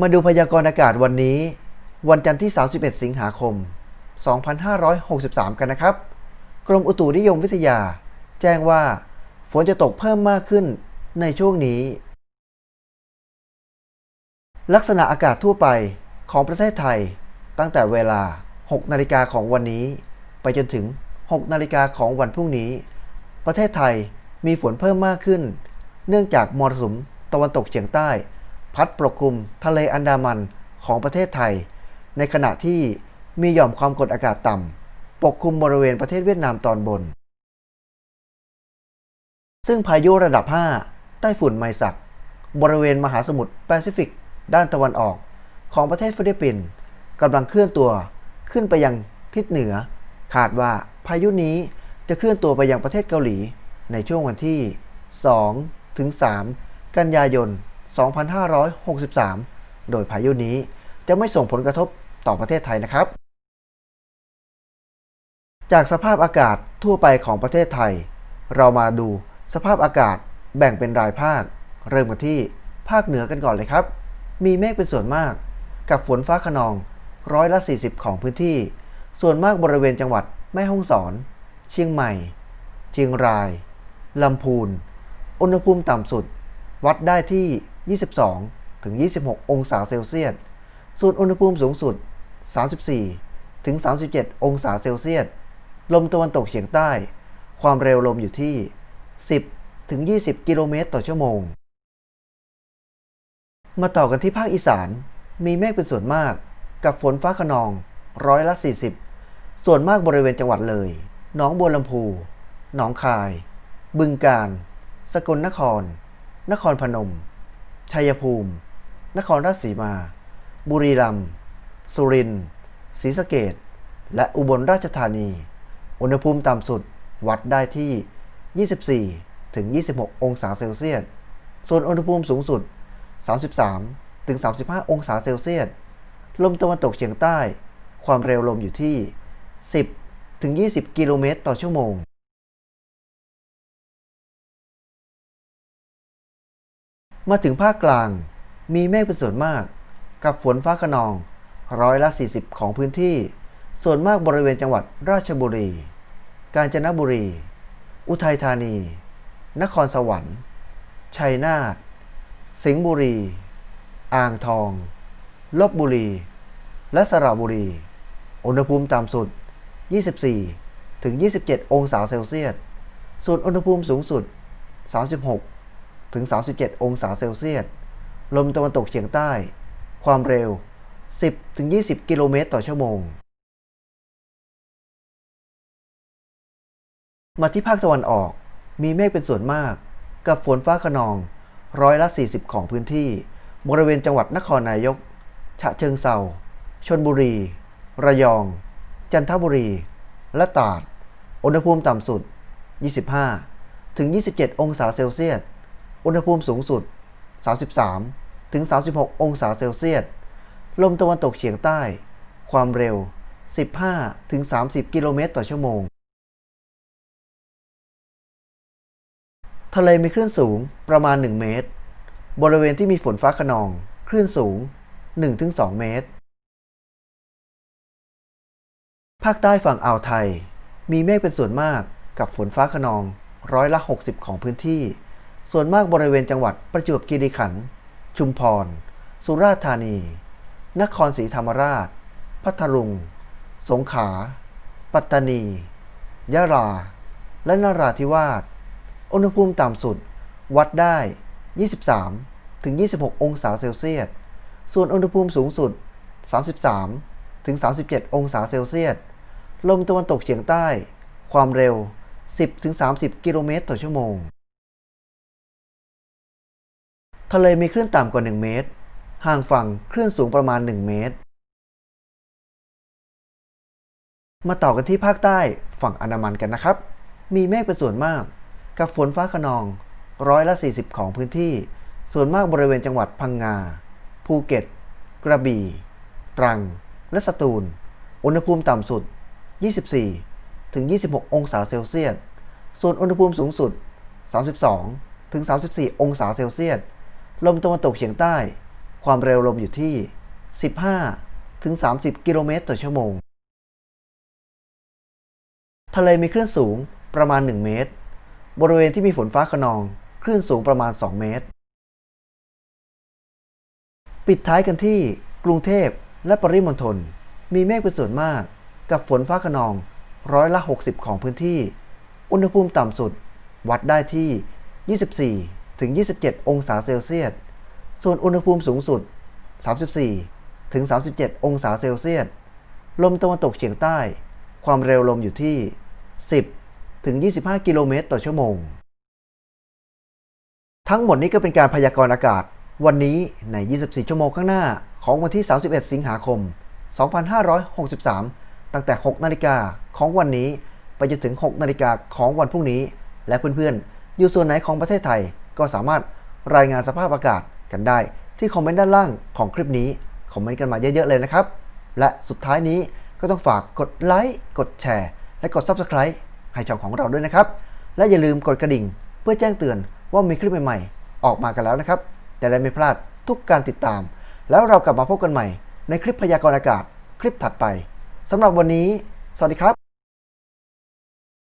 มาดูพยากรณ์อากาศวันนี้ วันจันทร์ที่ 31 สิงหาคม 2563 กันนะครับ กรมอุตุนิยมวิทยา แจ้งว่า ฝนจะตกเพิ่มมากขึ้นในช่วงนี้ ลักษณะอากาศทั่วไปของประเทศไทย ตั้งแต่เวลา 6 นาฬิกาของวันนี้ ไปจนถึง 6 นาฬิกาของวันพรุ่งนี้ ประเทศไทยมีฝนเพิ่มมากขึ้น เนื่องจากมรสุมตะวันตกเฉียงใต้ พัดปกคลุมทะเลอันดามันของประเทศไทย ในขณะที่มีหย่อมความกดอากาศต่ำปกคลุมบริเวณประเทศเวียดนามตอนบน ซึ่งพายุระดับ 5 ใต้ฝุ่นไมซัก บริเวณมหาสมุทรแปซิฟิก ด้านตะวันออกของประเทศฟิลิปปินส์กำลังเคลื่อนตัวขึ้นไปยังทิศเหนือ คาดว่าพายุนี้จะเคลื่อนตัวไปยังประเทศเกาหลีในช่วงวันที่ 2 ถึง 3 กันยายน 2563 โดยพายุนี้จะไม่ส่งผลกระทบต่อประเทศไทยนะครับ จากสภาพอากาศทั่วไปของประเทศไทย เรามาดูสภาพอากาศแบ่งเป็นรายภาค เริ่มกันที่ภาคเหนือกันก่อนเลยครับ มีเมฆเป็นส่วนมาก กับฝนฟ้าขนองร้อยละ 40 ของพื้นที่ ส่วนมากบริเวณจังหวัดแม่ฮ่องสอน เชียงใหม่ เชียงราย ลำพูน อุณหภูมิต่ำสุด วัดได้ที่ 22 ถึง 26 องศาเซลเซียส ส่วนอุณหภูมิสูงสุด 34 ถึง 37 องศาเซลเซียส ลมตะวันตกเฉียงใต้ ความเร็วลมอยู่ที่ 10 ถึง 20 กิโลเมตรต่อชั่วโมง มาต่อกันที่ภาคอีสาน มีเมฆเป็นส่วนมาก กับฝนฟ้าขนอง ร้อยละ 40 ส่วนมากบริเวณจังหวัดเลย หนองบัวลำพู หนองคาย บึงกาฬ สกลนคร นครพนม ชัยภูมิ นครราชสีมา บุรีรัมย์ สุรินทร์ ศรีสะเกดและอุบลราชธานี อุณหภูมิต่ำสุดวัดได้ที่ 24 ถึง 26 องศาเซลเซียส ส่วนอุณหภูมิสูงสุด 33 ถึง 35 องศาเซลเซียส ลมตะวันตกเฉียงใต้ ความเร็วลมอยู่ที่ 10 ถึง 20 กิโลเมตรต่อชั่วโมง มาถึงภาคกลาง มีเมฆเป็นส่วนมาก กับฝนฟ้าขนองร้อยละ 40 ของพื้นที่ ส่วนมากบริเวณจังหวัดราชบุรี กาญจนบุรี อุทัยธานี นครสวรรค์ ชัยนาท สิงห์บุรี อ่างทอง ลบบุรี และสระบุรี อุณหภูมิต่ำสุด 24 ถึง 27 องศาเซลเซียส ส่วนอุณหภูมิสูงสุด 36 ถึง 37 องศาเซลเซียส ลมตะวันตกเฉียงใต้ ความเร็ว 10 ถึง 20 กิโลเมตรต่อชั่วโมง มาที่ภาคตะวันออก มีเมฆเป็นส่วนมาก กับฝนฟ้าขนอง ร้อยละ 40 ของพื้นที่ บริเวณจังหวัดนครนายก ฉะเชิงเซาชนบุรี ระยอง จันทบุรี และตราด อุณหภูมิต่ำสุด 25 ถึง 27 องศาเซลเซียส อุณหภูมิสูงสุด 33 ถึง 36 องศาเซลเซียส ลมตะวันตกเฉียงใต้ ความเร็ว 15 ถึง 30 กิโลเมตรต่อชั่วโมง ทะเลมีคลื่นสูงประมาณ 1 เมตร บริเวณที่มีฝนฟ้าขนอง คลื่นสูง 1-2 เมตร ภาคใต้ฝั่งอ่าวไทย มีเมฆเป็นส่วนมากกับฝนฟ้าขนองร้อยละ 60 ของพื้นที่ ส่วนมากบริเวณจังหวัดประจวบคีรีขันธ์ ชุมพร สุราษฎร์ธานี นครศรีธรรมราช พัทลุง สงขลา ปัตตานี ยะลา และนราธิวาส อุณหภูมิต่ำสุด วัดได้ 23 ถึง 26 องศาเซลเซียส ส่วนอุณหภูมิสูงสุด 33 ถึง 37 องศาเซลเซียส ลมตะวันตกเฉียงใต้ ความเร็ว 10 ถึง 30 กิโลเมตรต่อชั่วโมง ทะเลมีคลื่นต่ำกว่า 1 เมตร ห่างฝั่งคลื่นสูงประมาณ 1 เมตร มาต่อกันที่ภาคใต้ฝั่งอันดามันกันนะครับ มีเมฆเป็นส่วนมาก กับฝนฟ้าขนองร้อยละ 40 ของพื้นที่ ส่วนมากบริเวณจังหวัดพังงา ภูเก็ต กระบี่ ตรัง และสตูล อุณหภูมิต่ำสุด 24 ถึง 26 องศาเซลเซียส ส่วนอุณหภูมิสูงสุด 32 ถึง 34 องศาเซลเซียส ลมตะวันตกเฉียงใต้ ความเร็วลมอยู่ที่ 15 ถึง 30 กิโลเมตรต่อชั่วโมง ทะเลมีคลื่นสูงประมาณ 1 เมตร บริเวณที่มีฝนฟ้าขนอง คลื่นสูงประมาณ 2 เมตร ปิดท้ายกันที่กรุงเทพและปริมณฑล มีเมฆเป็นส่วนมาก กับฝนฟ้าขนองร้อยละ 60 ของพื้นที่ อุณหภูมิต่ำสุด วัดได้ที่ 24 ถึง 27 องศาเซลเซียส ส่วนอุณหภูมิสูงสุด 34 ถึง 37 องศาเซลเซียส ลมตะวันตกเฉียงใต้ ความเร็วลมอยู่ที่ 10 ถึง 25 กิโลเมตรต่อชั่วโมง ทั้งหมดนี้ก็เป็นการพยากรณ์อากาศ วันนี้ใน 24 ชั่วโมงข้างหน้าของวันที่ 31 สิงหาคม 2563 ตั้งแต่ 6 นาฬิกาของวันนี้ไปจนถึง 6 นาฬิกาของวันพรุ่งนี้ และเพื่อนๆ อยู่ส่วนไหนของประเทศไทย ก็สามารถรายงานสภาพอากาศกันได้ ที่คอมเมนต์ด้านล่างของคลิปนี้ คอมเมนต์กันมาเยอะๆเลยนะครับ และสุดท้ายนี้ก็ต้องฝากกดไลค์กดแชร์ และกด Subscribe ให้ช่องของเราด้วยนะครับ และอย่าลืมกดกระดิ่ง เพื่อแจ้งเตือนว่ามีคลิปใหม่ๆ ออกมากันแล้วนะครับจะได้ไม่พลาดทุกการติดตาม แล้วเรากลับมาพบกันใหม่ในคลิปพยากรณ์อากาศคลิปถัดไปสำหรับวันนี้ สวัสดีครับ